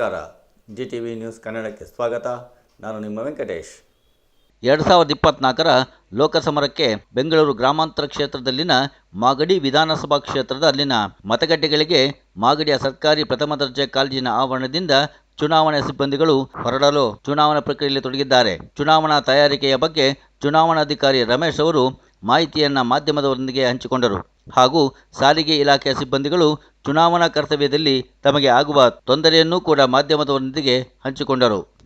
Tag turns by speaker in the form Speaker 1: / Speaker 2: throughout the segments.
Speaker 1: ನಮಸ್ಕಾರ. G T V news ಕನ್ನಡಕ್ಕೆ ಸ್ವಾಗತ. ನಾನು ನಿಮ್ಮ ವೆಂಕಟೇಶ್.
Speaker 2: ಎರಡು ಸಾವಿರದ ಇಪ್ಪತ್ನಾಲ್ಕರ ಲೋಕಸಮರಕ್ಕೆ ಬೆಂಗಳೂರು ಗ್ರಾಮಾಂತರ ಕ್ಷೇತ್ರದಲ್ಲಿನ ಮಾಗಡಿ ವಿಧಾನಸಭಾ ಕ್ಷೇತ್ರದ ಅಲ್ಲಿನ ಮತಗಟ್ಟೆಗಳಿಗೆ ಮಾಗಡಿಯ ಸರ್ಕಾರಿ ಪ್ರಥಮ ದರ್ಜೆ ಕಾಲೇಜಿನ ಆವರಣದಿಂದ ಚುನಾವಣಾ ಸಿಬ್ಬಂದಿಗಳು ಹೊರಡಲು ಚುನಾವಣಾ ಪ್ರಕ್ರಿಯೆಯಲ್ಲಿ ತೊಡಗಿದ್ದಾರೆ. ಚುನಾವಣಾ ತಯಾರಿಕೆಯ ಬಗ್ಗೆ ಚುನಾವಣಾಧಿಕಾರಿ ರಮೇಶ್ ಅವರು ಮಾಹಿತಿಯನ್ನು ಮಾಧ್ಯಮದವರೊಂದಿಗೆ ಹಂಚಿಕೊಂಡರು. ಹಾಗೂ ಸಾರಿಗೆ ಇಲಾಖೆಯ ಸಿಬ್ಬಂದಿಗಳು ಚುನಾವಣಾ ಕರ್ತವ್ಯದಲ್ಲಿ ತಮಗೆ ಆಗುವ ತೊಂದರೆಯನ್ನೂ ಕೂಡ ಮಾಧ್ಯಮದವರೊಂದಿಗೆ ಹಂಚಿಕೊಂಡರು.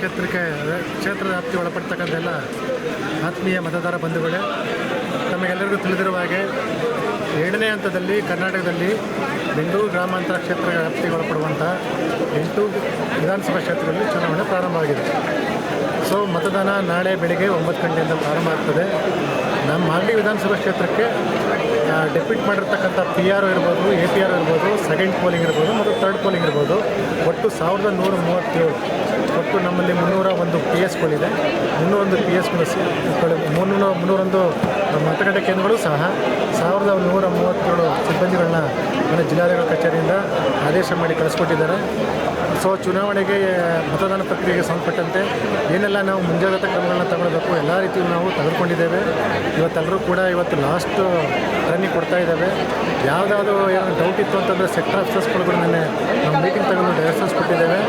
Speaker 3: ಕ್ಷೇತ್ರಕ್ಕೆ ಕ್ಷೇತ್ರ ವ್ಯಾಪ್ತಿ ಒಳಪಡ್ತಕ್ಕಂಥ ಎಲ್ಲ ಆತ್ಮೀಯ ಮತದಾರ ಬಂಧುಗಳೇ, ತಮಗೆಲ್ಲರಿಗೂ ತಿಳಿದಿರುವ ಹಾಗೆ ಏಳನೇ ಹಂತದಲ್ಲಿ ಕರ್ನಾಟಕದಲ್ಲಿ ಬೆಂಗಳೂರು ಗ್ರಾಮಾಂತರ ಕ್ಷೇತ್ರ ವ್ಯಾಪ್ತಿಗೆ ಒಳಪಡುವಂಥ ಎಂಟು ವಿಧಾನಸಭಾ ಕ್ಷೇತ್ರಗಳಲ್ಲಿ ಚುನಾವಣೆ ಪ್ರಾರಂಭವಾಗಿದೆ. ಸೊ ಮತದಾನ ನಾಳೆ ಬೆಳಿಗ್ಗೆ ಒಂಬತ್ತು ಗಂಟೆಯಿಂದ ಪ್ರಾರಂಭ ಆಗ್ತದೆ. ನಮ್ಮ ಮಾಗಡಿ ವಿಧಾನಸಭಾ ಕ್ಷೇತ್ರಕ್ಕೆ ಡೆಪ್ಯೂಟ್ ಮಾಡಿರ್ತಕ್ಕಂಥ ಪಿ ಆರ್ ಇರ್ಬೋದು ಎ ಪಿ ಆರ್ ಇರ್ಬೋದು ಸೆಕೆಂಡ್ ಪೋಲಿಂಗ್ ಇರ್ಬೋದು, ಮತ್ತು ಥರ್ಡ್ ಪೋಲಿಂಗ್ ಇರ್ಬೋದು, ಒಟ್ಟು ಸಾವಿರದ ನೂರ ಮೂವತ್ತೇಳು. ಒಟ್ಟು ನಮ್ಮಲ್ಲಿ ಮುನ್ನೂರ ಒಂದು ಪಿ ಎಸ್ಗಳಿದೆ ಮುನ್ನೂರೊಂದು ಪಿ ಎಸ್ಗಳು ಮುನ್ನೂರ ಮುನ್ನೂರೊಂದು ಮತಗಟ್ಟೆ ಕೇಂದ್ರಗಳು ಸಹ ಸಾವಿರದ ನೂರ ಮೂವತ್ತೇಳು ಸಿಬ್ಬಂದಿಗಳನ್ನ ನನ್ನ ಜಿಲ್ಲಾಧಿಕಾರಿ ಕಚೇರಿಯಿಂದ ಆದೇಶ ಮಾಡಿ ಕಳಿಸ್ಕೊಟ್ಟಿದ್ದಾರೆ. ಸೊ, ಚುನಾವಣೆಗೆ ಮತದಾನ ಪ್ರಕ್ರಿಯೆಗೆ ಸಂಬಂಧಪಟ್ಟಂತೆ ಏನೆಲ್ಲ ನಾವು ಮುಂಜಾಗ್ರತಾ ಕ್ರಮಗಳನ್ನ ತಗೊಳ್ಬೇಕು, ಎಲ್ಲ ರೀತಿಯೂ ನಾವು ತೆಗೆದುಕೊಂಡಿದ್ದೇವೆ. ಇವತ್ತೆಲ್ಲರೂ ಕೂಡ ಇವತ್ತು ಲಾಸ್ಟ್ ರನ್ನಿಂಗ್ ಕೊಡ್ತಾ ಇದ್ದಾವೆ. ಯಾವುದಾದ್ರು ಏನೋ ಡೌಟ್ ಇತ್ತು ಅಂತಂದರೆ ಸೆಕ್ಟರ್ ಆಫೀಸರ್ಸ್ಗಳು ಕೂಡ ನಾವು ಮೀಟಿಂಗ್ ತಗೊಂಡು ಡೈರೆಕ್ಷನ್ಸ್ ಕೊಟ್ಟಿದ್ದೇವೆ.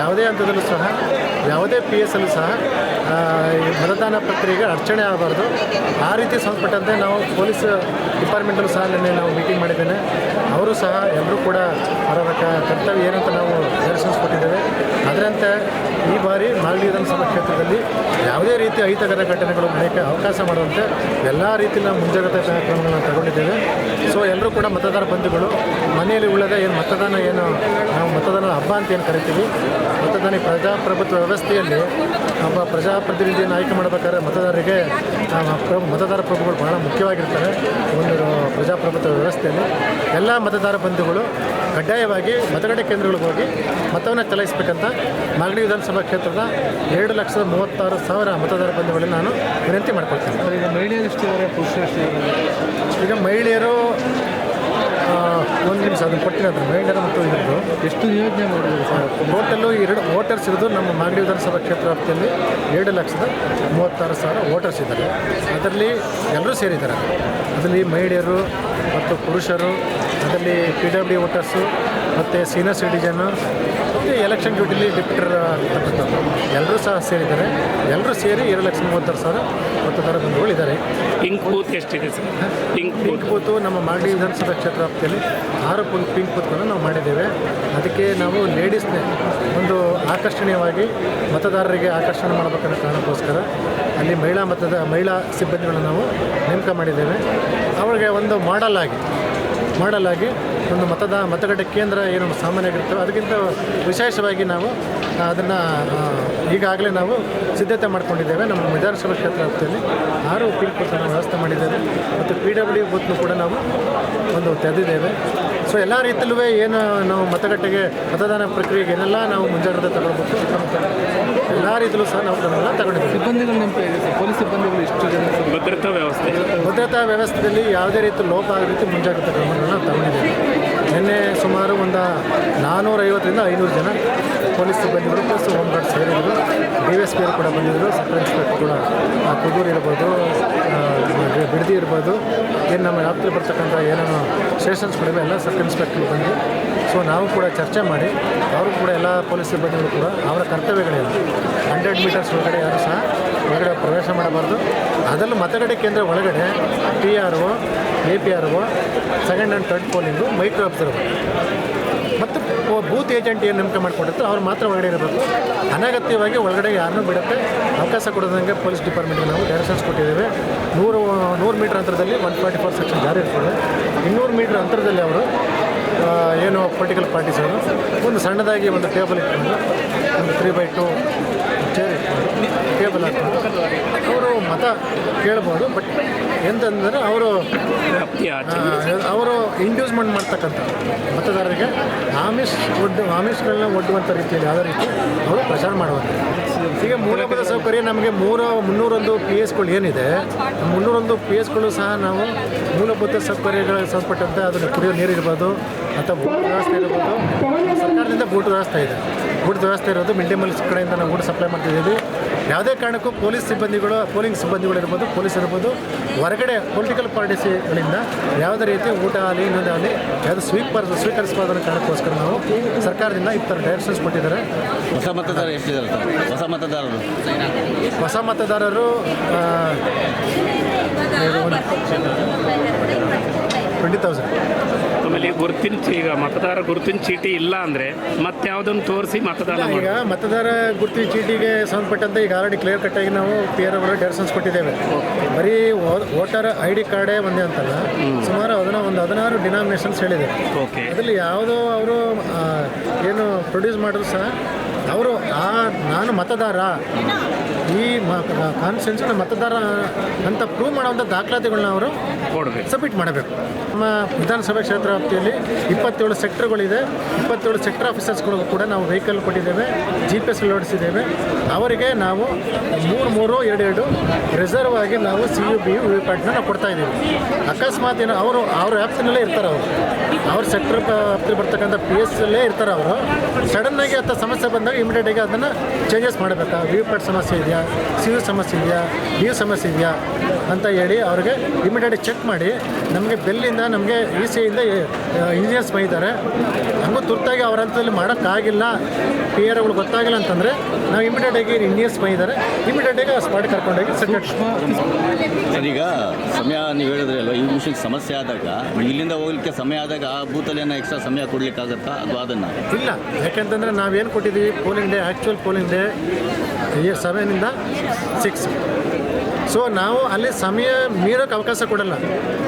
Speaker 3: ಯಾವುದೇ ಹಂತದಲ್ಲೂ ಸಹ, ಯಾವುದೇ ಪಿ ಎಸ್ ಅಲ್ಲೂ ಸಹ ಮತದಾನ ಪ್ರಕ್ರಿಯೆಗೆ ಅಡಚಣೆ ಆಗಬಾರ್ದು. ಆ ರೀತಿ ಸಂಬಂಧಪಟ್ಟಂತೆ ನಾವು ಪೊಲೀಸ್ ಡಿಪಾರ್ಟ್ಮೆಂಟಲ್ಲೂ ಸಹ ನಿನ್ನೆ ನಾವು ಮೀಟಿಂಗ್ ಮಾಡಿದ್ದೇನೆ. ಅವರು ಸಹ ಎಲ್ಲರೂ ಕೂಡ ಅವರ ಕರ್ತವ್ಯ ಏನಂತ ನಾವು ಕೊಟ್ಟಿದ್ದೇವೆ ಅದರಂತೆ ಈ ಬಾರಿ ಮಾಗಡಿ ವಿಧಾನಸಭಾ ಕ್ಷೇತ್ರದಲ್ಲಿ ಯಾವುದೇ ರೀತಿ ಅಹಿತಕರ ಘಟನೆಗಳು ನಡೆಯೋಕ್ಕೆ ಅವಕಾಶ ಮಾಡುವಂತೆ ಎಲ್ಲ ರೀತಿಯ ಮುಂಜಾಗ್ರತಾ ಕ್ರಮಗಳನ್ನು ತಗೊಂಡಿದ್ದೇವೆ. ಸೊ ಎಲ್ಲರೂ ಕೂಡ ಮತದಾರ ಬಂಧುಗಳು, ಮನೆಯಲ್ಲಿ ಉಳ್ಳದೆ ಏನು ಮತದಾನ ಏನು, ನಾವು ಮತದಾನ ಹಬ್ಬ ಅಂತ ಏನು ಕರಿತೀವಿ. ಮತದಾನ ಪ್ರಜಾಪ್ರಭುತ್ವ ವ್ಯವಸ್ಥೆಯಲ್ಲಿ ಒಬ್ಬ ಪ್ರಜಾಪ್ರತಿನಿಧಿಯನ್ನು ಆಯ್ಕೆ ಮಾಡಬೇಕಾದ್ರೆ ಮತದಾರರಿಗೆ ಮತದಾರ ಪ್ರಭುಗಳು ಬಹಳ ಮುಖ್ಯವಾಗಿರ್ತಾರೆ ಒಂದು ಪ್ರಜಾಪ್ರಭುತ್ವ ವ್ಯವಸ್ಥೆಯಲ್ಲಿ. ಎಲ್ಲ ಮತದಾರ ಬಂಧುಗಳು ಕಡ್ಡಾಯವಾಗಿ ಮತಗಟ್ಟೆ ಕೇಂದ್ರಗಳಿಗೆ ಹೋಗಿ ಮತವನ್ನು ಚಲಾಯಿಸಬೇಕಂತ ಮಾಗಡಿ ವಿಧಾನಸಭಾ ಕ್ಷೇತ್ರದ ಎರಡು ಲಕ್ಷದ ಮೂವತ್ತಾರು ಸಾವಿರ ಮತದಾರ ಬಂಧುಗಳಲ್ಲಿ ನಾನು ವಿನಂತಿ ಮಾಡ್ಕೊಳ್ತೇನೆ.
Speaker 4: ಈಗ ಮಹಿಳೆಯರು ಪುರುಷರು
Speaker 3: ಈಗ ಮಹಿಳೆಯರು ಒಂದು ನಿಮಿಷ ಅದನ್ನು ಕೊಟ್ಟಿರೋದು ಮಹಿಳೆಯರು ಮತ್ತು ಇರೋದು
Speaker 4: ಎಷ್ಟು ನಿಯೋಜನೆ ಮಾಡಿದ್ರು ಸರ್?
Speaker 3: ಟೋಟಲ್ಲು ಎರಡು ವೋಟರ್ಸ್ ಇರೋದು ನಮ್ಮ ಮಾಗಡಿ ವಿಧಾನಸಭಾ ಕ್ಷೇತ್ರ ವ್ಯಾಪ್ತಿಯಲ್ಲಿ ಎರಡು ಲಕ್ಷದ ಮೂವತ್ತಾರು ಸಾವಿರ ವೋಟರ್ಸ್ ಇದ್ದಾರೆ. ಅದರಲ್ಲಿ ಎಲ್ಲರೂ ಸೇರಿದ್ದಾರೆ. ಅದರಲ್ಲಿ ಮಹಿಳೆಯರು ಮತ್ತು ಪುರುಷರು ಅದರಲ್ಲಿ ಪಿ ಡಬ್ಲ್ಯೂ ವೋಟರ್ಸು ಮತ್ತು ಸೀನಿಯರ್ ಸಿಟಿಜನ್ನು ಮತ್ತು ಎಲೆಕ್ಷನ್ ಡ್ಯೂಟಿಲಿ ಡಿಪ್ಯೂಟರ್ ಎಲ್ಲರೂ ಸಹ ಸೇರಿದ್ದಾರೆ. ಎಲ್ಲರೂ ಸೇರಿ ಏಳು ಲಕ್ಷ ಮೂವತ್ತಾರು ಸಾವಿರ ಮತದಾರ ಬಂಧುಗಳು ಇದ್ದಾರೆ
Speaker 5: ಪಿಂಕ್ ಬೂತ್ ಎಷ್ಟಿದೆ ಸರ್? ಪಿಂಕ್
Speaker 3: ಪಿಂಕ್ ಬೂತು ನಮ್ಮ ಮಾಗಡಿ ವಿಧಾನಸಭಾ ಕ್ಷೇತ್ರ ವ್ಯಾಪ್ತಿಯಲ್ಲಿ ಆರು ಪಿಂಕ್ ಪಿಂಕ್ ಬೂತ್ಗಳನ್ನು ನಾವು ಮಾಡಿದ್ದೇವೆ. ಅದಕ್ಕೆ ನಾವು ಲೇಡೀಸ್ನೇ ಒಂದು ಆಕರ್ಷಣೀಯವಾಗಿ ಮತದಾರರಿಗೆ ಆಕರ್ಷಣೆ ಮಾಡಬೇಕನ್ನೋ ಕಾರಣಕ್ಕೋಸ್ಕರ ಅಲ್ಲಿ ಮಹಿಳಾ ಮತದ ಮಹಿಳಾ ಸಿಬ್ಬಂದಿಗಳನ್ನು ನಾವು ನೇಮಕ ಮಾಡಿದ್ದೇವೆ. ಅವರಿಗೆ ಒಂದು ಮಾಡಲ್ ಆಗಿ ಮಾಡಲ್ ಆಗಿ ಒಂದು ಮತದ ಮತಗಟ್ಟೆ ಕೇಂದ್ರ ಏನು ಸಾಮಾನ್ಯವಾಗಿರ್ತವೆ ಅದಕ್ಕಿಂತ ವಿಶೇಷವಾಗಿ ನಾವು ಅದನ್ನು ಈಗಾಗಲೇ ನಾವು ಸಿದ್ಧತೆ ಮಾಡ್ಕೊಂಡಿದ್ದೇವೆ ನಮ್ಮ ವಿಧಾನಸಭಾ ಕ್ಷೇತ್ರ ವ್ಯಾಪ್ತಿಯಲ್ಲಿ. ಆರು ನಾವು ವ್ಯವಸ್ಥೆ ಮಾಡಿದ್ದೇವೆ ಮತ್ತು ಪಿ ಡಬ್ಲ್ಯೂ ಬೂತ್ನು ಕೂಡ ನಾವು ಒಂದು ತೆರೆದಿದ್ದೇವೆ. ಸೊ ಎಲ್ಲ ರೀತಿಯಲ್ಲೂ ಏನು ನಾವು ಮತಗಟ್ಟೆಗೆ ಮತದಾನ ಪ್ರಕ್ರಿಯೆಗೆ ಏನೆಲ್ಲ ನಾವು ಮುಂಜಾಗ್ರತೆ ತಗೊಳ್ಬೇಕು ಎಲ್ಲ ರೀತಿಯಲ್ಲೂ ಸಹ ನಾವು ಅದನ್ನೆಲ್ಲ ತಗೊಂಡಿದ್ದೀವಿ.
Speaker 4: ಸಿಬ್ಬಂದಿಗಳು ನೆನಪು ಇದೆ ಪೊಲೀಸ್ ಸಿಬ್ಬಂದಿಗಳು ಎಷ್ಟು ಜನ
Speaker 5: ಭದ್ರತಾ ವ್ಯವಸ್ಥೆ.
Speaker 3: ಭದ್ರತಾ ವ್ಯವಸ್ಥೆಯಲ್ಲಿ ಯಾವುದೇ ರೀತಿ ಲೋಪ ಆಗೋ ರೀತಿ ಮುಂಜಾಗ್ರತೆ ಕ್ರಮಗಳನ್ನು ತಗೊಂಡಿದ್ದೇವೆ. ನಿನ್ನೆ ಸುಮಾರು ಒಂದು ನಾನ್ನೂರೈವತ್ತರಿಂದ ಐನೂರು ಜನ ಪೊಲೀಸ್ ಸಿಬ್ಬಂದಿಗಳು ಪ್ಲಸ್ ಹೋಮ್ ಗಾರ್ಡ್ ಸೇರಿದರು ಡಿ ಎಸ್ ಪಿ ಕೂಡ ಬಂದಿದ್ದರು ಸಬ್ ಇನ್ಸ್ಪೆಕ್ಟರ್ ಕೂಡ ಕುದೂರು ಇರ್ಬೋದು ಬಿಡದಿ ಇರ್ಬೋದು, ಏನು ನಮ್ಮ ವ್ಯಾಪ್ತಿಯಲ್ಲಿ ಬರ್ತಕ್ಕಂಥ ಏನೇನು ಸ್ಟೇಷನ್ಸ್ಗಳಿವೆ ಎಲ್ಲ ಸಬ್ ಇನ್ಸ್ಪೆಕ್ಟರ್ ಬಂದು. ಸೊ ನಾವು ಕೂಡ ಚರ್ಚೆ ಮಾಡಿ, ಅವರು ಕೂಡ ಎಲ್ಲ ಪೊಲೀಸ್ ಸಿಬ್ಬಂದಿಗಳು ಕೂಡ ಅವರ ಕರ್ತವ್ಯಗಳೇನು ಹಂಡ್ರೆಡ್ ಮೀಟರ್ಸ್ ಒಳಗಡೆ ಯಾರು ಸಹ ಒಳಗಡೆ ಪ್ರವೇಶ ಮಾಡಬಾರ್ದು. ಅದರಲ್ಲೂ ಮತಗಟ್ಟೆ ಕೇಂದ್ರ ಒಳಗಡೆ P R O A P R O second and third polling micro observer ಮತ್ತು ಬೂತ್ ಏಜೆಂಟ್ ಏನು ನೇಮಕ ಮಾಡಿಕೊಂಡಿರ್ತಾರೆ ಅವ್ರು ಮಾತ್ರ ಒಳಗಡೆ ಇರಬೇಕು. ಅನಗತ್ಯವಾಗಿ ಒಳಗಡೆ ಯಾರನ್ನೂ ಬಿಡುತ್ತೆ ಅವಕಾಶ ಕೊಡೋದಂಗೆ ಪೊಲೀಸ್ ಡಿಪಾರ್ಟ್ಮೆಂಟ್ಗೆ ನಾವು ಡೈರೆಕ್ಷನ್ಸ್ ಕೊಟ್ಟಿದ್ದೇವೆ. ನೂರು ನೂರು ಮೀಟರ್ ಅಂತರದಲ್ಲಿ ಒನ್ ಫಾರ್ಟಿ ಫೋರ್ ಸೆಕ್ಷನ್ ಜಾರಿ ಇರ್ತದೆ. ಇನ್ನೂರು ಮೀಟರ್ ಅಂತರದಲ್ಲಿ ಅವರು ಏನು ಪೊಲಿಟಿಕಲ್ ಪಾರ್ಟೀಸ್ ಅವರು, ಒಂದು ಸಣ್ಣದಾಗಿ ಒಂದು ಟೇಬಲ್ ಇಟ್ಕೊಂಡು, ಒಂದು three by two chair table ಹಾಕೊಂಡು ಅವರು ಮತ ಕೇಳ್ಬೋದು ಬಟ್ ಎಂತಂದರೆ ಅವರು ಅವರು ಇಂಡ್ಯೂಸ್ಮೆಂಟ್ ಮಾಡ್ತಕ್ಕಂಥ ಮತದಾರರಿಗೆ ಆಮಿಷ್ ಒಡ್ಡು ಆಮಿಷ್ಗಳನ್ನ ಒಡ್ಡುವಂಥ ರೀತಿಯಲ್ಲಿ ಯಾವುದೇ ರೀತಿ ಅವರು ಪ್ರಚಾರ ಮಾಡುವಂಥ ಈಗ ಮೂಲಭೂತ ಸೌಕರ್ಯ ನಮಗೆ ಮೂರು ಮುನ್ನೂರೊಂದು ಪಿ ಎಸ್ಗಳು ಏನಿದೆ ಮುನ್ನೂರೊಂದು ಪಿ ಎಸ್ಗಳು ಸಹ ನಾವು ಮೂಲಭೂತ ಸೌಕರ್ಯಗಳಿಗೆ ಸಂಬಂಧಪಟ್ಟಂತೆ ಅದನ್ನು ಕುಡಿಯೋ ನೀರು ಇರ್ಬೋದು ಅಥವಾ ಬೂಟ್ ವ್ಯವಸ್ಥೆ ಇರ್ಬೋದು. ಸರ್ಕಾರದಿಂದ ಬೂಟ್ ವ್ಯವಸ್ಥೆ ಇದೆ. ಬೂಟ್ ವ್ಯವಸ್ಥೆ ಇರೋದು ಮಿಡ್ ಡೇ ಮೀಲ್ ಕಡೆಯಿಂದ ನಾವು ಊಟ ಸಪ್ಲೈ ಮಾಡ್ತಿದ್ದೀವಿ. ಯಾವುದೇ ಕಾರಣಕ್ಕೂ ಪೊಲೀಸ್ ಸಿಬ್ಬಂದಿಗಳು ಪೋಲಿಂಗ್ ಸಿಬ್ಬಂದಿಗಳು ಇರ್ಬೋದು ಪೊಲೀಸ್ ಇರ್ಬೋದು ಹೊರಗಡೆ ಪೊಲಿಟಿಕಲ್ ಪಾರ್ಟೀಸ್ಗಳಿಂದ ಯಾವುದೇ ರೀತಿ ಊಟ ಆಗಲಿ ಇನ್ನೊಂದೇ ಆಗಲಿ ಯಾವುದು ಸ್ವೀಕರ್ ಸ್ವೀಕರಿಸಬಾರ್ದು ಕಾರಣಕ್ಕೋಸ್ಕರ ನಾವು ಸರ್ಕಾರದಿಂದ ಈ ಥರ ಡೈರೆಕ್ಷನ್ಸ್ ಕೊಟ್ಟಿದ್ದಾರೆ.
Speaker 2: ಹೊಸ ಮತದಾರ ಎಷ್ಟಿದ್ದಾರೆ ಹೊಸ ಮತದಾರರು?
Speaker 3: ಹೊಸ ಮತದಾರರು ಟ್ವೆಂಟಿ ತೌಸಂಡ್
Speaker 5: ಆಮೇಲೆ ಗುರುತಿನ ಈಗ ಮತದಾರ ಗುರುತಿನ ಚೀಟಿ ಇಲ್ಲ ಅಂದರೆ ಮತ್ತೆ ಯಾವುದನ್ನು ತೋರಿಸಿ ಮತದಾನ
Speaker 3: ಈಗ ಮತದಾರ ಗುರುತಿನ ಚೀಟಿಗೆ ಸಂಬಂಧಪಟ್ಟಂತೆ ಈಗ ಆಲ್ರೆಡಿ ಕ್ಲಿಯರ್ ಕಟ್ಟಾಗಿ ನಾವು ಪಿ ಆರ್ ಅವರು ಡೈರೆಕ್ಷನ್ಸ್ ಕೊಟ್ಟಿದ್ದೇವೆ. ಬರೀ ವೋಟರ್ ಐ ಡಿ ಕಾರ್ಡೇ ಒಂದೇ ಅಂತಲ್ಲ. ಸುಮಾರು ಅದನ್ನ ಒಂದು ಹದಿನಾರು ಡಿನಾಮಿನೇಷನ್ಸ್ ಹೇಳಿದೆ.
Speaker 5: ಓಕೆ
Speaker 3: ಅದರಲ್ಲಿ ಯಾವುದೋ ಅವರು ಏನು ಪ್ರೊಡ್ಯೂಸ್ ಮಾಡಿದ್ರು ಸಹ ಅವರು ಆ ನಾನು ಮತದಾರ. ಈ ಕಾನ್ಸ್ಟಿಟ್ಯೂನ್ಸಿನ ಮತದಾರ ಅಂತ ಪ್ರೂವ್ ಮಾಡುವಂಥ ದಾಖಲಾತಿಗಳನ್ನ ಅವರು
Speaker 5: ಕೊಡಬೇಕು.
Speaker 3: ಸಬ್ಮಿಟ್ ಮಾಡಬೇಕು. ನಮ್ಮ ವಿಧಾನಸಭೆ ಕ್ಷೇತ್ರ ವ್ಯಾಪ್ತಿಯಲ್ಲಿ ಇಪ್ಪತ್ತೇಳು ಸೆಕ್ಟರ್ಗಳಿದೆ ಇಪ್ಪತ್ತೇಳು ಸೆಕ್ಟರ್ ಆಫೀಸರ್ಸ್ಗಳಿಗೂ ಕೂಡ ನಾವು ವೆಹಿಕಲ್ ಕೊಟ್ಟಿದ್ದೇವೆ ಜಿ ಪಿ ಎಸ್ ಅಳವಡಿಸಿದ್ದೇವೆ ಅವರಿಗೆ ನಾವು ಮೂರು ಮೂರು ಎರಡು ಎರಡು ರಿಸರ್ವ್ ಆಗಿ ನಾವು C U B U V ಪ್ಯಾಟ್ನ ನಾವು ಕೊಡ್ತಾ ಇದ್ದೀವಿ. ಅಕಸ್ಮಾತ್ ಏನೋ ಅವರು ಅವ್ರ ವ್ಯಾಪ್ತಿನಲ್ಲೇ ಇರ್ತಾರೆ ಅವರು. ಅವ್ರ ಸೆಕ್ಟರ್ ವ್ಯಾಪ್ತಿ ಬರ್ತಕ್ಕಂಥ ಪಿ ಎಸ್ ಅಲ್ಲೇ ಇರ್ತಾರೆ ಅವರು. ಸಡನ್ನಾಗಿ ಅಂತ ಸಮಸ್ಯೆ ಬಂದಾಗ ಇಮಿಡಿಯೇಟಾಗಿ ಅದನ್ನು ಚೇಂಜಸ್ ಮಾಡಬೇಕಾ. ವಿ ಪ್ಯಾಟ್ ಸಮಸ್ಯೆ ಇದೆಯಾ? ಸಿ ಯು ಸಮಸ್ಯೆ ಇದೆಯಾ? ಬಿ ಸಮಸ್ಯೆ ಇದೆಯಾ? ಅಂತ ಹೇಳಿ ಅವ್ರಿಗೆ ಇಮಿಡಿಯೇಟ್ ಚೆಕ್ ಮಾಡಿ. ನಮಗೆ ಬೆಲ್ಲಿಂದ ನಮಗೆ ಇ ಸಿಯಿಂದ ಇಂಜಿನಿಯರ್ಸ್ ಬೈತಾರೆ ನಮಗೂ ತುರ್ತಾಗಿ ಅವ್ರ ಹಂತದಲ್ಲಿ ಮಾಡೋಕ್ಕಾಗಿಲ್ಲ. ಪಿ ಆರ್ಗಳು ಗೊತ್ತಾಗಿಲ್ಲ ಅಂತಂದರೆ ನಾವು ಇಮಿಡಿಯೇಟಾಗಿ ಇದ್ದಾರೆ ಇಮಿಡಿಯೇಟ್ ಇಮಿಡಿಯೇಟಾಗಿ ಆ ಸ್ಪಾಟ್ ಕರ್ಕೊಂಡೋಗಿ
Speaker 2: ಸರ್ ಈಗ ಸಮಯ ನೀವು ಹೇಳಿದ್ರೆ ಅಲ್ವಾ ಈ ಮಿಷನ್ ಸಮಸ್ಯೆ ಆದಾಗ ಇಲ್ಲಿಂದ ಹೋಗ್ಲಿಕ್ಕೆ ಸಮಯ ಆದಾಗ ಆ ಬೂತಲ್ಲಿ ಏನೋ ಎಕ್ಸ್ಟ್ರಾ ಸಮಯ ಕೊಡ್ಲಿಕ್ಕಾಗತ್ತಾ ಅಥವಾ ಅದನ್ನು?
Speaker 3: ಇಲ್ಲ ಯಾಕೆಂತಂದರೆ ನಾವೇನು ಕೊಟ್ಟಿದ್ದೀವಿ? Polling day actual polling day ಸೆವೆನಿಂದ six so ನಾವು ಅಲ್ಲಿ ಸಮಯ ಮೀರೋಕ್ಕೆ ಅವಕಾಶ ಕೊಡಲ್ಲ.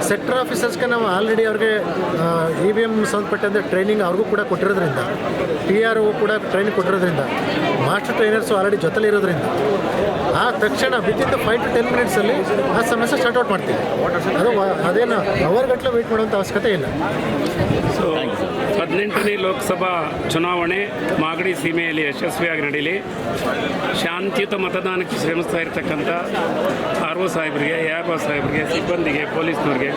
Speaker 3: ಸೆಕ್ಟರ್ ಆಫೀಸರ್ಸ್ಗೆ ನಾವು ಆಲ್ರೆಡಿ ಅವ್ರಿಗೆ ಇ ವಿ ಎಂ ಸಂಬಂಧಪಟ್ಟಂತೆ ಟ್ರೈನಿಂಗ್ ಅವ್ರಿಗೂ ಕೂಡ ಕೊಟ್ಟಿರೋದ್ರಿಂದ ಪಿ ಆರ್ ಕೂಡ ಟ್ರೈನಿಂಗ್ ಕೊಟ್ಟಿರೋದ್ರಿಂದ ಮಾಸ್ಟರ್ ಟ್ರೈನರ್ಸು ಆಲ್ರೆಡಿ ಜೊತೆಲಿ ಇರೋದ್ರಿಂದ ಆ ತಕ್ಷಣ ವಿತಿನ್ ಫೈವ್ ಟು ಟೆನ್ ಮಿನಿಟ್ಸಲ್ಲಿ ಆ ಸಮಸ್ಯೆ ಸ್ಟಾರ್ಟ್ ಔಟ್ ಮಾಡ್ತೀವಿ ಅದು ಅದೇನು ಅವರ್ ಗಟ್ಟಲೆ ವೇಟ್ ಮಾಡುವಂಥ ಅವಶ್ಯಕತೆ ಇಲ್ಲ.
Speaker 5: ಸೊ ಹದಿನೆಂಟನೇ ಲೋಕಸಭಾ ಚುನಾವಣೆ ಮಾಗಡಿ ಸೀಮೆಯಲ್ಲಿ ಯಶಸ್ವಿಯಾಗಿ ನಡೀಲಿ. ಶಾಂತಿಯುತ ಮತದಾನಕ್ಕೆ ಶ್ರಮಿಸ್ತಾ ಇರತಕ್ಕಂಥ ಆರ್ ಒ ಸಾಹೇಬರಿಗೆ ಒ ಸಾಹೇಬರಿಗೆ ಸಿಬ್ಬಂದಿಗೆ ಪೊಲೀಸ್ನವ್ರಿಗೆ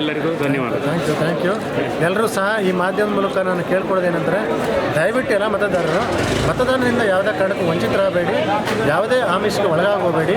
Speaker 5: ಎಲ್ಲರಿಗೂ ಧನ್ಯವಾದ.
Speaker 3: ಥ್ಯಾಂಕ್ ಯು ಥ್ಯಾಂಕ್ ಯು ಎಲ್ಲರೂ ಸಹ ಈ ಮಾಧ್ಯಮದ ಮೂಲಕ ನಾನು ಕೇಳ್ಕೊಳ್ಳೋದೇನೆಂದರೆ ದಯವಿಟ್ಟು ಎಲ್ಲ ಮತದಾರರು ಮತದಾನದಿಂದ ಯಾವುದೇ ಕಾರಣಕ್ಕೂ ವಂಚಿತರಾಗಬೇಡಿ. ಯಾವುದೇ ಆಮಿಷಕ್ಕೆ ಒಳಗಾಗಬೇಡಿ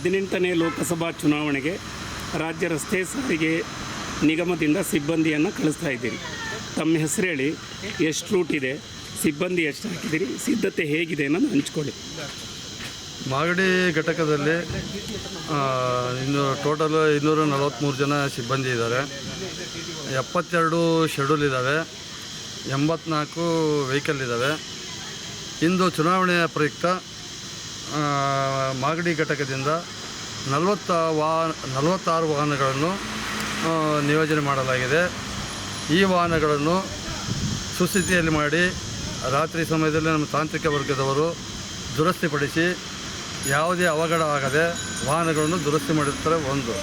Speaker 5: ಹದಿನೆಂಟನೇ ಲೋಕಸಭಾ ಚುನಾವಣೆಗೆ ರಾಜ್ಯ ರಸ್ತೆ ಸಾರಿಗೆ ನಿಗಮದಿಂದ ಸಿಬ್ಬಂದಿಯನ್ನು ಕಳಿಸ್ತಾ ಇದ್ದೀರಿ. ತಮ್ಮ ಹೆಸರು ಹೇಳಿ, ಎಷ್ಟು ರೂಟ್ ಇದೆ, ಸಿಬ್ಬಂದಿ ಎಷ್ಟು ಹಾಕಿದ್ದೀರಿ, ಸಿದ್ಧತೆ ಹೇಗಿದೆ ಅನ್ನೋದು ಹಂಚ್ಕೊಳ್ಳಿ.
Speaker 6: ಮಾಗಡಿ ಘಟಕದಲ್ಲಿ ಇನ್ನು ಟೋಟಲ್ ಇನ್ನೂರ ನಲವತ್ತ್ಮೂರು ಜನ ಸಿಬ್ಬಂದಿ ಇದ್ದಾರೆ. ಎಪ್ಪತ್ತೆರಡು ಶೆಡ್ಯೂಲ್ ಇದ್ದಾವೆ, ಎಂಬತ್ನಾಲ್ಕು ವೆಹಿಕಲ್ ಇದ್ದಾವೆ. ಇಂದು ಚುನಾವಣೆಯ ಪ್ರಯುಕ್ತ ಮಾಗಡಿ ಘಟಕದಿಂದ ನಲವತ್ತ ವಾ, ನಲವತ್ತಾರು ವಾಹನಗಳನ್ನು ನಿಯೋಜನೆ ಮಾಡಲಾಗಿದೆ. ಈ ವಾಹನಗಳನ್ನು ಸುಸ್ಥಿತಿಯಲ್ಲಿ ಮಾಡಿ ರಾತ್ರಿ ಸಮಯದಲ್ಲಿ ನಮ್ಮ ತಾಂತ್ರಿಕ ವರ್ಗದವರು ದುರಸ್ತಿಪಡಿಸಿ ಯಾವುದೇ ಅವಘಡ ಆಗದೆ ವಾಹನಗಳನ್ನು ದುರಸ್ತಿ ಮಾಡಿರ್ತಾರೆ ಒಂದು.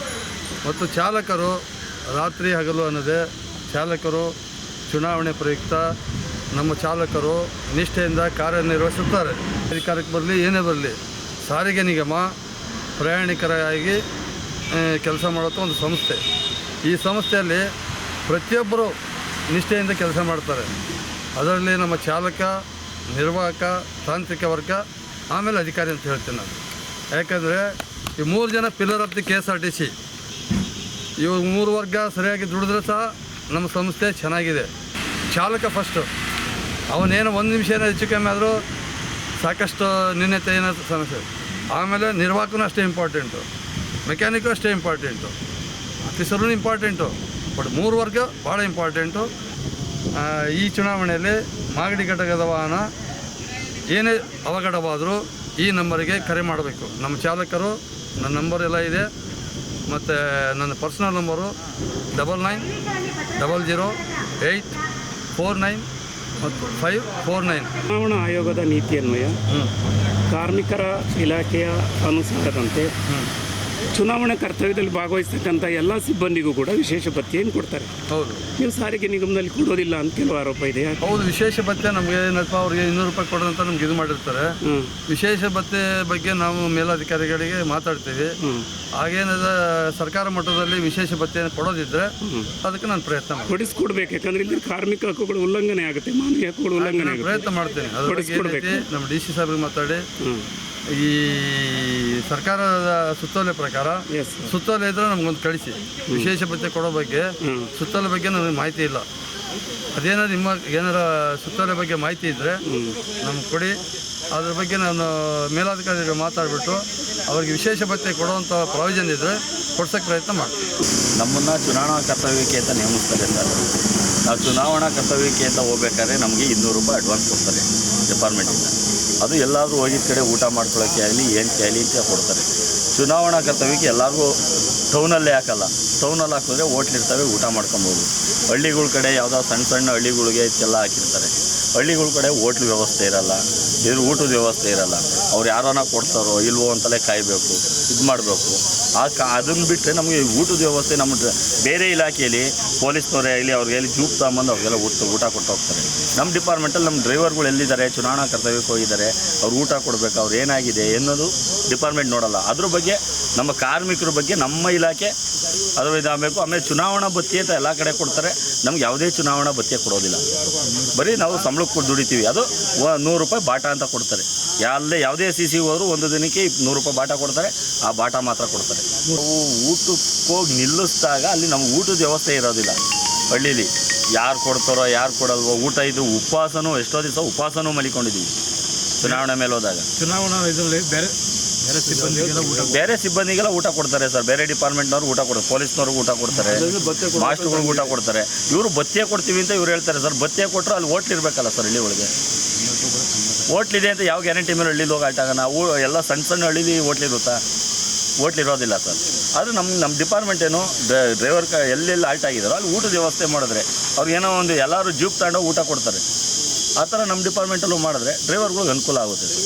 Speaker 6: ಮತ್ತು ಚಾಲಕರು ರಾತ್ರಿ ಹಗಲು ಅನ್ನದೇ ಚಾಲಕರು ಚುನಾವಣೆ ಪ್ರಯುಕ್ತ ನಮ್ಮ ಚಾಲಕರು ನಿಷ್ಠೆಯಿಂದ ಕಾರ್ಯನಿರ್ವಹಿಸುತ್ತಾರೆ. ಅಧಿಕಾರಕ್ಕೆ ಬರಲಿ, ಏನೇ ಬರಲಿ, ಸಾರಿಗೆ ನಿಗಮ ಪ್ರಯಾಣಿಕರಾಗಿ ಕೆಲಸ ಮಾಡುತ್ತ ಒಂದು ಸಂಸ್ಥೆ. ಈ ಸಂಸ್ಥೆಯಲ್ಲಿ ಪ್ರತಿಯೊಬ್ಬರು ನಿಷ್ಠೆಯಿಂದ ಕೆಲಸ ಮಾಡ್ತಾರೆ. ಅದರಲ್ಲಿ ನಮ್ಮ ಚಾಲಕ, ನಿರ್ವಾಹಕ, ತಾಂತ್ರಿಕ ವರ್ಗ, ಆಮೇಲೆ ಅಧಿಕಾರಿ ಅಂತ ಹೇಳ್ತೀನಿ ನಾನು. ಯಾಕಂದರೆ ಈ ಮೂರು ಜನ pillar of the K S R T C. ಇವು ಮೂರು ವರ್ಗ ಸರಿಯಾಗಿ ದುಡಿದ್ರೆ ಸಹ ನಮ್ಮ ಸಂಸ್ಥೆ ಚೆನ್ನಾಗಿದೆ. ಚಾಲಕ ಫಸ್ಟು ಅವನೇನು ಒಂದು ನಿಮಿಷ ಏನೋ ಹೆಚ್ಚು ಕಮ್ಮಿ ಆದರೂ ಸಾಕಷ್ಟು ನ್ಯೂನತೆ ಏನೋ ಸಮಸ್ಯೆ. ಆಮೇಲೆ ನಿರ್ವಾಹಕನೂ ಅಷ್ಟೇ ಇಂಪಾರ್ಟೆಂಟು ಮೆಕ್ಯಾನಿಕ್ಕು ಅಷ್ಟೇ ಇಂಪಾರ್ಟೆಂಟು ಆಫೀಸರೂ ಇಂಪಾರ್ಟೆಂಟು ಬಟ್ ಮೂರು ವರ್ಗ ಭಾಳ ಇಂಪಾರ್ಟೆಂಟು ಈ ಚುನಾವಣೆಯಲ್ಲಿ ಮಾಗಡಿ ಘಟಕದ ವಾಹನ ಏನೇ ಅವಘಡವಾದರೂ ಈ ನಂಬರಿಗೆ ಕರೆ ಮಾಡಬೇಕು. ನಮ್ಮ ಚಾಲಕರು, ನನ್ನ ನಂಬರ್ ಎಲ್ಲ ಇದೆ. ಮತ್ತು ನನ್ನ personal number double nine double zero eight four nine five four nine.
Speaker 5: ಚುನಾವಣಾ ಆಯೋಗದ
Speaker 6: ನೀತಿಯನ್ವಯ
Speaker 5: ಕಾರ್ಮಿಕರ ಇಲಾಖೆಯ ಅನುಸಾರದಂತೆ ಚುನಾವಣಾ ಕರ್ತವ್ಯದಲ್ಲಿ ಭಾಗವಹಿಸ್ತಕ್ಕಂಥ ಎಲ್ಲ ಸಿಬ್ಬಂದಿಗೂ ಕೂಡ ವಿಶೇಷ ಭತ್ಯೆಯನ್ನು ಕೊಡ್ತಾರೆ.
Speaker 6: ಹೌದು.
Speaker 5: ನೀವು ಸಾರಿಗೆ ನಿಗಮದಲ್ಲಿ ಕೊಡೋದಿಲ್ಲ ಅಂತ ಕೆಲವು ಆರೋಪ ಇದೆ
Speaker 6: ಹೌದು ವಿಶೇಷ ಭತ್ಯೆ ನಮಗೆ ಏನಪ್ಪ ಅವ್ರಿಗೆ ಇನ್ನೂರು ರೂಪಾಯಿ ಕೊಡೋದಂತ ನಮ್ಗೆ ಇದು ಮಾಡಿರ್ತಾರೆ. ವಿಶೇಷ ಭತ್ಯೆ ಬಗ್ಗೆ ನಾವು ಮೇಲಾಧಿಕಾರಿಗಳಿಗೆ ಮಾತಾಡ್ತೀವಿ. ಹಾಗೇನಾದ ಸರ್ಕಾರ ಮಟ್ಟದಲ್ಲಿ ವಿಶೇಷ ಭತ್ಯೆಯನ್ನು ಕೊಡೋದಿದ್ರೆ ಅದಕ್ಕೆ ನಾನು ಪ್ರಯತ್ನ
Speaker 5: ಕೊಡಿಸ್ಕೊಡ್ಬೇಕು ಯಾಕಂದ್ರೆ ಇಲ್ಲಿ ಕಾರ್ಮಿಕ ಹಕ್ಕುಗಳು ಉಲ್ಲಂಘನೆ ಆಗುತ್ತೆ ಮಾನವೀಯ ಹಕ್ಕುಗಳು ಉಲ್ಲಂಘನೆ
Speaker 6: ಪ್ರಯತ್ನ ಮಾಡ್ತೇನೆ. ಅದ್ರ ಬಗ್ಗೆ ನಮ್ಮ ಡಿ ಸಿ ಸಾಹೇಬ್ರಿಗೆ ಮಾತಾಡಿ. ಈ ಸರ್ಕಾರದ ಸುತ್ತೋಲೆ ಪ್ರಕಾರ. ಸುತ್ತೋಲೆ ಇದ್ರೆ ನಮ್ಗೊಂದು ಕಳಿಸಿ. ವಿಶೇಷ ಭತ್ತೆ ಕೊಡೋ ಬಗ್ಗೆ. ಸುತ್ತೋಲೆ ಬಗ್ಗೆ ನನಗೆ ಮಾಹಿತಿ ಇಲ್ಲ. ಅದೇನಾದ್ರು ನಿಮ್ಮ ಏನಾರ ಸುತ್ತೋಲೆ ಬಗ್ಗೆ ಮಾಹಿತಿ ಇದ್ದರೆ ನಮ್ಗೆ ಕೊಡಿ. ಅದ್ರ ಬಗ್ಗೆ ನಾನು ಮೇಲಾಧಿಕಾರಿಗಳು ಮಾತಾಡಿಬಿಟ್ಟು ಅವ್ರಿಗೆ ವಿಶೇಷ ಭತ್ತೆ ಕೊಡುವಂಥ ಪ್ರಾವಿಷನ್ ಇದ್ದರೆ ಕೊಡ್ಸೋಕ್ಕೆ ಪ್ರಯತ್ನ ಮಾಡ್ತೀನಿ
Speaker 1: ನಮ್ಮನ್ನು ಚುನಾವಣಾ ಕರ್ತವ್ಯಕ್ಕೆ ಅಂತ ನೇಮಿಸ್ತಾರೆ ಸರ್. ನಾವು ಚುನಾವಣಾ ಕರ್ತವ್ಯಕ್ಕೆ ಅಂತ ಹೋಗ್ಬೇಕಾದ್ರೆ ನಮಗೆ ಇನ್ನೂರು ರೂಪಾಯಿ ಅಡ್ವಾನ್ಸ್ ಕೊಡ್ತಾರೆ ಡಿಪಾರ್ಟ್ಮೆಂಟಿಂದ. ಅದು ಎಲ್ಲಾದರೂ ಹೋಗಿದ್ದ ಕಡೆ ಊಟ ಮಾಡ್ಕೊಳ್ಳೋಕ್ಕೆ ಆಗಲಿ ಏನಕ್ಕೆ ಆಗಲಿ ಅಂತ ಕೊಡ್ತಾರೆ. ಚುನಾವಣಾ ಕರ್ತವ್ಯಕ್ಕೆ ಎಲ್ಲರಿಗೂ ಟೌನಲ್ಲೇ ಹಾಕಲ್ಲ. ಟೌನಲ್ಲಿ ಹಾಕಿದ್ರೆ ಹೋಟ್ಲಿರ್ತವೆ ಊಟ ಮಾಡ್ಕೊಬೋದು. ಹಳ್ಳಿಗಳ ಕಡೆ ಯಾವುದೋ ಸಣ್ಣ ಸಣ್ಣ ಹಳ್ಳಿಗಳಿಗೆ ಇದಕ್ಕೆಲ್ಲ ಹಾಕಿರ್ತಾರೆ. ಹಳ್ಳಿಗಳ ಕಡೆ ಹೋಟ್ಲ್ ವ್ಯವಸ್ಥೆ ಇರಲ್ಲ. ಇದ್ರ ಊಟದ ವ್ಯವಸ್ಥೆ ಇರಲ್ಲ. ಅವ್ರು ಯಾರೋನ ಕೊಡ್ತಾರೋ ಇಲ್ವೋ ಅಂತಲೇ ಕಾಯಬೇಕು, ಇದು ಮಾಡಬೇಕು. ಆ ಕ ಅದನ್ನು ಬಿಟ್ಟರೆ ನಮಗೆ ಊಟದ ವ್ಯವಸ್ಥೆ ನಮ್ಮ ಬೇರೆ ಇಲಾಖೆಯಲ್ಲಿ ಪೊಲೀಸ್ನವರೇ ಆಗಲಿ ಅವ್ರಿಗೆಲ್ಲಿ ಜೂಪ್ ತಗೊಂಬಂದು ಅವ್ರಿಗೆಲ್ಲ ಊಟ ಊಟ ಕೊಟ್ಟು ಹೋಗ್ತಾರೆ. ನಮ್ಮ ಡಿಪಾರ್ಟ್ಮೆಂಟಲ್ಲಿ ನಮ್ಮ ಡ್ರೈವರ್ಗಳು ಎಲ್ಲಿದ್ದಾರೆ, ಚುನಾವಣಾ ಕರ್ತವ್ಯಕ್ಕೆ ಹೋಗಿದ್ದಾರೆ, ಅವ್ರು ಊಟ ಕೊಡಬೇಕು, ಅವ್ರು ಏನಾಗಿದೆ ಎನ್ನೋದು ಡಿಪಾರ್ಟ್ಮೆಂಟ್ ನೋಡಲ್ಲ. ಅದ್ರ ಬಗ್ಗೆ ನಮ್ಮ ಕಾರ್ಮಿಕರ ಬಗ್ಗೆ ನಮ್ಮ ಇಲಾಖೆ ಅದು ಇದಾಗಬೇಕು ಆಮೇಲೆ ಚುನಾವಣಾ ಬತ್ತಿ ಅಂತ ಎಲ್ಲ ಕಡೆ ಕೊಡ್ತಾರೆ. ನಮ್ಗೆ ಯಾವುದೇ ಚುನಾವಣಾ ಬತ್ತಿ ಕೊಡೋದಿಲ್ಲ. ಬರೀ ನಾವು ಸಂಬಳಕ್ಕೆ ದುಡಿತೀವಿ. ಅದು ನೂರು ರೂಪಾಯಿ ಬಾಟ ಅಂತ ಕೊಡ್ತಾರೆ. ಯಾವುದೇ ಯಾವುದೇ ಸಿ ಸಿ ಹೋದ್ರು ಒಂದು ದಿನಕ್ಕೆ ನೂರು ರೂಪಾಯಿ ಬಾಟ ಕೊಡ್ತಾರೆ. ಆ ಬಾಟ ಮಾತ್ರ ಕೊಡ್ತಾರೆ. ನಾವು ಊಟಕ್ಕೆ ಹೋಗಿ ನಿಲ್ಲಿಸಿದಾಗ ಅಲ್ಲಿ ನಮ್ಗೆ ಊಟದ ವ್ಯವಸ್ಥೆ ಇರೋದಿಲ್ಲ. ಹಳ್ಳಿಲಿ ಯಾರು ಕೊಡ್ತಾರೋ, ಯಾರು ಕೊಡಲ್ವೋ ಊಟ ಇದು ಉಪವಾಸನೂ ಎಷ್ಟೋ ದಿವಸ ಉಪವಾಸನೂ ಮಲಿಕೊಂಡಿದ್ದೀವಿ. ಚುನಾವಣೆ ಮೇಲೆ ಹೋದಾಗ.
Speaker 3: ಚುನಾವಣಾ ಇದರಲ್ಲಿ ಬೇರೆ ಬೇರೆ ಸಿಬ್ಬಂದಿಗೆಲ್ಲ ಊಟ
Speaker 1: ಬೇರೆ ಸಿಬ್ಬಂದಿಗೆಲ್ಲ ಊಟ ಕೊಡ್ತಾರೆ ಸರ್. ಬೇರೆ ಡಿಪಾರ್ಟ್ಮೆಂಟ್ನವ್ರು ಊಟ ಕೊಡ್ತಾರೆ ಪೊಲೀಸ್ನವ್ರಿಗೆ ಊಟ ಕೊಡ್ತಾರೆ ಮಾಸ್ಟರ್ಗಳಿಗೆ ಊಟ ಕೊಡ್ತಾರೆ. ಇವರು ಬತ್ತೆ ಕೊಡ್ತೀವಿ ಅಂತ ಇವ್ರು ಹೇಳ್ತಾರೆ ಸರ್. ಬತ್ತೆ ಕೊಟ್ಟರು ಅಲ್ಲಿ ಹೋಟ್ಲ್ ಇರಬೇಕಲ್ಲ ಸರ್ ಹಳ್ಳಿ ಒಳಗೆ. ಇದೆ ಅಂತ ಯಾವ ಗ್ಯಾರಂಟಿ ಮೇಲೆ ಹಳ್ಳಿಲಿ ಹೋಗಿ ಆಟಾಗ ನಾವು ಎಲ್ಲ ಸಣ್ಣ ಸಣ್ಣ ಹಳ್ಳಿಲಿ ಹೋಟ್ಲ್ ಇರುತ್ತಾ? ಹೋಟ್ಲ್ ಇರೋದಿಲ್ಲ ಸರ್. ಆದರೆ ನಮ್ಮ ನಮ್ಮ ಡಿಪಾರ್ಟ್ಮೆಂಟ್ ಏನು ಡ್ರೈವರ್ ಕ ಎಲ್ಲೆಲ್ಲಿ ಆಲ್ಟ್ ಆಗಿದಾರೋ ಅಲ್ಲಿ ಊಟದ ವ್ಯವಸ್ಥೆ ಮಾಡಿದ್ರೆ ಅವ್ರು ಏನೋ ಒಂದು ಎಲ್ಲರೂ ಜೂಪ್ ತಗೊಂಡು ಊಟ ಕೊಡ್ತಾರೆ. ಆ ಥರ ನಮ್ಮ ಡಿಪಾರ್ಟ್ಮೆಂಟಲ್ಲೂ ಮಾಡಿದ್ರೆ ಡ್ರೈವರ್ಗಳಿಗೆ ಅನುಕೂಲ ಆಗುತ್ತೆ ಸರ್.